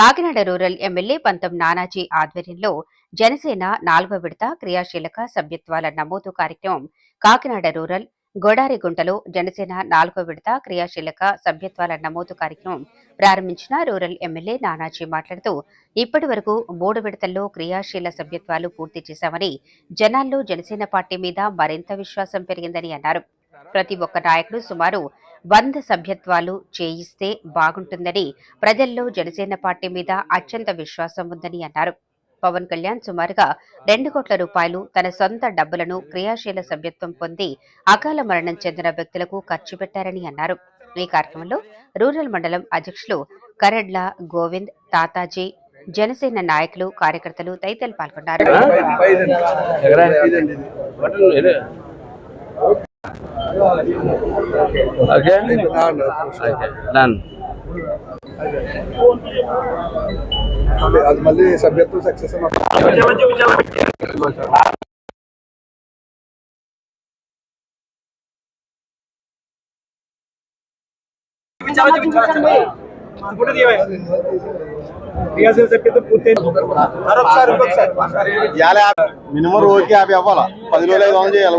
Kakinada rural MLA పంతం నానాజీ ఆధ్వర్యంలో జనసేన నాలుగో విడత క్రియాశీలక సభ్యత్వాల నమోదు కార్యక్రమం కాకినాడ రూరల్ గోడారిగుంటలో జనసేన నాలుగో విడత క్రియాశీలక సభ్యత్వాల నమోదు కార్యక్రమం ప్రారంభించిన రూరల్ ఎమ్మెల్యే నానాజీ మాట్లాడుతూ ఇప్పటి వరకు మూడు విడతల్లో క్రియాశీల సభ్యత్వాలు పూర్తి చేశామని జనాల్లో జనసేన పార్టీ మీద మరింత విశ్వాసం పెరిగిందని అన్నారు. ప్రతి ఒక్క నాయకుడు సుమారు వంద సభ్యత్వాలు చేయిస్తే బాగుంటుందని ప్రజల్లో జనసేన పార్టీ మీద అత్యంత విశ్వాసం ఉందని అన్నారు. పవన్ కళ్యాణ్ సుమారుగా రెండు కోట్ల రూపాయలు తన సొంత డబ్బులను క్రియాశీల సభ్యత్వం పొంది అకాల మరణం చెందిన వ్యక్తులకు ఖర్చు పెట్టారని అన్నారు. ఈ కార్యక్రమంలో రూరల్ మండలం అధ్యక్షులు కరడ్ల గోవింద్ తాతాజీ జనసేన నాయకులు కార్యకర్తలు తదితరులు పాల్గొన్నారు. ఓకే ఓకే డన్ అది మళ్ళీ సభ్యత్వం సక్సెస్ మినిమం రోజుకి యాభై అవ్వాలి? పది రోజులు ఐదు వందలు చేయాలి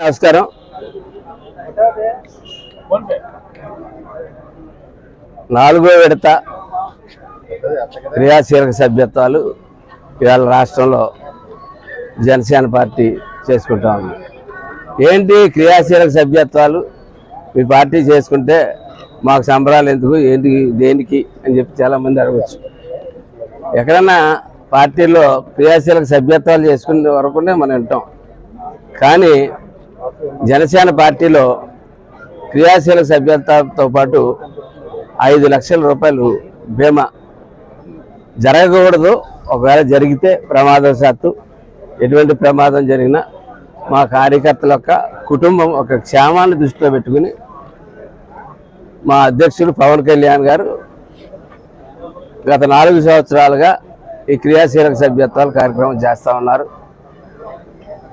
నమస్కారం. నాలుగో విడత క్రియాశీలక సభ్యత్వాలు ఇవాళ రాష్ట్రంలో జనసేన పార్టీ చేసుకుంటా ఉంది. ఏంటి క్రియాశీలక సభ్యత్వాలు? మీ పార్టీ చేసుకుంటే మాకు సంబరాలు ఎందుకు ఏంటి దేనికి అని చెప్పి చాలామంది అడగచ్చు. ఎక్కడన్నా పార్టీలో క్రియాశీలక సభ్యత్వాలు చేసుకునే వరకునే మనం వింటాం. కానీ జనసేన పార్టీలో క్రియాశీలక సభ్యత్వంతో పాటు ఐదు లక్షల రూపాయలు బీమా జరగకూడదు. ఒకవేళ జరిగితే ప్రమాదవశాత్తు ఎటువంటి ప్రమాదం జరిగినా మా కార్యకర్తల యొక్క కుటుంబం ఒక క్షేమాన్ని దృష్టిలో పెట్టుకుని మా అధ్యక్షుడు పవన్ కళ్యాణ్ గారు గత నాలుగు సంవత్సరాలుగా ఈ క్రియాశీలక సభ్యత్వాల కార్యక్రమం చేస్తూ ఉన్నారు.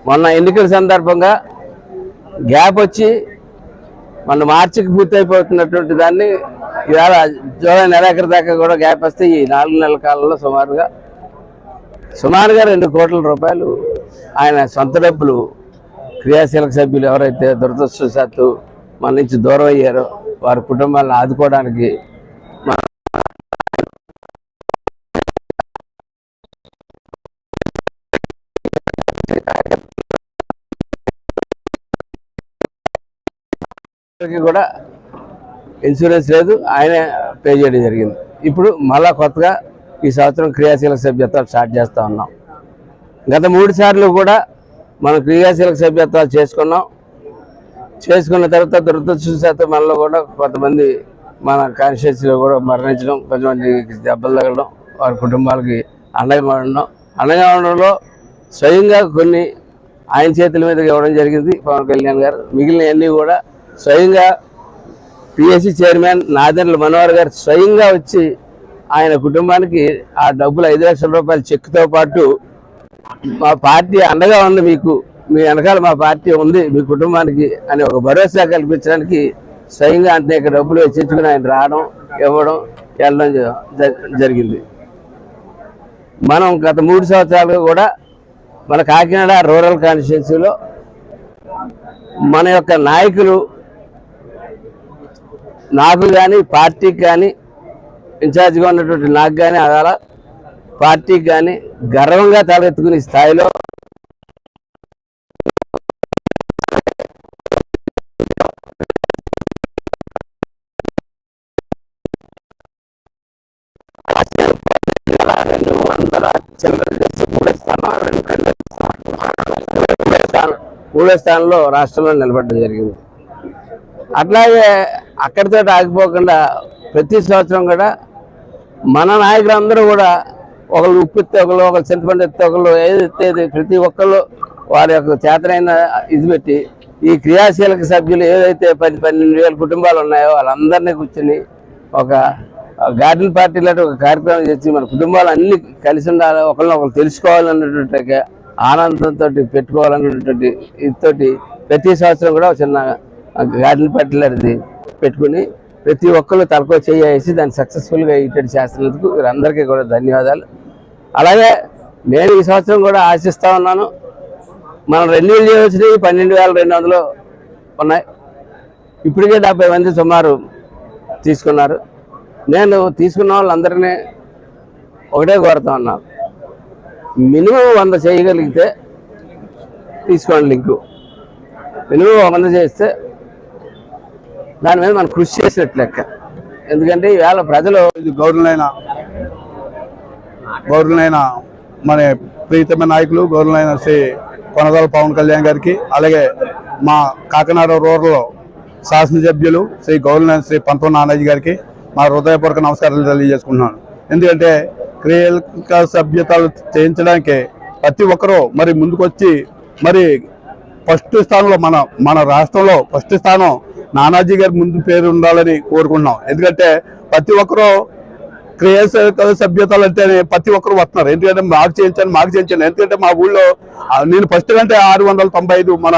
మొన్న ఎన్నికల సందర్భంగా గ్యాప్ వచ్చి మన మార్చికి పూర్తయిపోతున్నటువంటి దాన్ని ఇవాళ జూలై నెలాఖరి దాకా కూడా గ్యాప్ వస్తే ఈ నాలుగు నెలల కాలంలో సుమారుగా సుమారుగా రెండు కోట్ల రూపాయలు ఆయన సొంత డబ్బులు క్రియాశీలక సభ్యులు ఎవరైతే దురదృష్టవశాత్తు మన నుంచి దూరం అయ్యారో వారి కుటుంబాలను ఆదుకోవడానికి కూడా ఇన్సూరెన్స్ లేదు ఆయనే పే చేయడం జరిగింది. ఇప్పుడు మళ్ళా కొత్తగా ఈ సంవత్సరం క్రియాశీలక సభ్యత్వాలు స్టార్ట్ చేస్తూ ఉన్నాం. గత మూడు సార్లు కూడా మనం క్రియాశీలక సభ్యత్వాలు చేసుకున్నాం. చేసుకున్న తర్వాత దురదృష్టవశాత్తు మనలో కూడా కొంతమంది మన కాన్షియస్లో కూడా మరణించడం కొంతమందికి దెబ్బలు తగలడం వారి కుటుంబాలకి అండగా ఉండడం అండగా ఉండడంలో స్వయంగా కొన్ని ఆయన చేతుల మీద ఇవ్వడం జరిగింది పవన్ కళ్యాణ్ గారు. మిగిలినవన్నీ కూడా స్వయంగా పిఎస్సి చైర్మన్ నాదెండ్ల మనోహర్ గారు స్వయంగా వచ్చి ఆయన కుటుంబానికి ఆ డబ్బులు ఐదు లక్షల రూపాయల చెక్తో పాటు మా పార్టీ అండగా ఉంది మీకు. మీ వెనకాల మా పార్టీ ఉంది మీ కుటుంబానికి అని ఒక భరోసా కల్పించడానికి స్వయంగా అనేక డబ్బులు వెచ్చించుకుని ఆయన రావడం ఇవ్వడం వెళ్ళడం జ- జ- జరిగింది. మనం గత మూడు సంవత్సరాలుగా కూడా మన కాకినాడ రూరల్ కాన్స్టిట్యున్సీలో మన యొక్క నాయకులు నాకు కానీ పార్టీకి కానీ ఇన్ఛార్జిగా ఉన్నటువంటి నాకు కానీ అలా పార్టీకి కానీ గర్వంగా తలెత్తుకునే స్థాయిలో మూడో స్థానంలో రాష్ట్రంలో నిలబడడం జరిగింది. అట్లాగే అక్కడితో ఆగిపోకుండా ప్రతి సంవత్సరం కూడా మన నాయకులందరూ కూడా ఒకళ్ళు ఉప్పు ఎత్తే ఒకళ్ళు ఒకళ్ళు చింతపండు ఎత్తే ఒకళ్ళు ఏది ఎత్తేది ప్రతి ఒక్కళ్ళు వారి యొక్క చేతనైన ఇది పెట్టి ఈ క్రియాశీలక సభ్యులు ఏదైతే పది పన్నెండు వేల కుటుంబాలు ఉన్నాయో వాళ్ళందరినీ కూర్చొని ఒక గార్డెన్ పార్టీ లాంటి ఒక కార్యక్రమం చేసి మన కుటుంబాలు అన్ని కలిసి ఉండాలి ఒకరిని ఒకరు తెలుసుకోవాలన్నటువంటి ఆనందంతో పెట్టుకోవాలనేటువంటి ఇదితోటి ప్రతి సంవత్సరం కూడా చిన్న గార్డెన్ పార్టీ పెట్టుకుని ప్రతి ఒక్కరు తలకో చేసి దాన్ని సక్సెస్ఫుల్గా ఇటువంటి చేస్తున్నందుకు వీరందరికీ కూడా ధన్యవాదాలు. అలాగే నేను ఈ సంవత్సరం కూడా ఆశిస్తూ ఉన్నాను. మనం రెండు వేలు పన్నెండు వేల రెండు వందలు ఉన్నాయి. ఇప్పటికే డెబ్బై మంది సుమారు తీసుకున్నారు. నేను తీసుకున్న వాళ్ళందరినీ ఒకటే కోరుతా ఉన్నాను మినిమం వంద చేయగలిగితే తీసుకోండి లింకు. మినిమం వంద చేస్తే దాని మీద మనం కృషి చేసినట్లు లెక్క. ఎందుకంటే ఈవేళ ప్రజలు ఇది గౌరవులైన గౌరవులైన మన ప్రీతమైన నాయకులు గౌరవులైన శ్రీ కొనదాల పవన్ కళ్యాణ్ గారికి అలాగే మా కాకినాడ రూరల్ శాసనసభ్యులు శ్రీ గౌరవులైన శ్రీ పంతం నానాజీ గారికి మా హృదయపూర్వక నమస్కారాలు తెలియజేసుకుంటున్నాను. ఎందుకంటే క్రియక సభ్యతలు చేయించడానికి ప్రతి ఒక్కరూ మరి ముందుకొచ్చి మరి ఫస్ట్ స్థానంలో మన మన రాష్ట్రంలో ఫస్ట్ స్థానం నానాజీ గారి ముందు పేరు ఉండాలని కోరుకుంటున్నాం. ఎందుకంటే ప్రతి ఒక్కరూ క్రియాశీలక సభ్యతలు అంటేనే ప్రతి ఒక్కరు వస్తున్నారు. ఎందుకంటే మాకు చేయించాను మాకు చేయించాను ఎందుకంటే మా ఊళ్ళో నేను ఫస్ట్ కంటే ఆరు వందల తొంభై ఐదు మన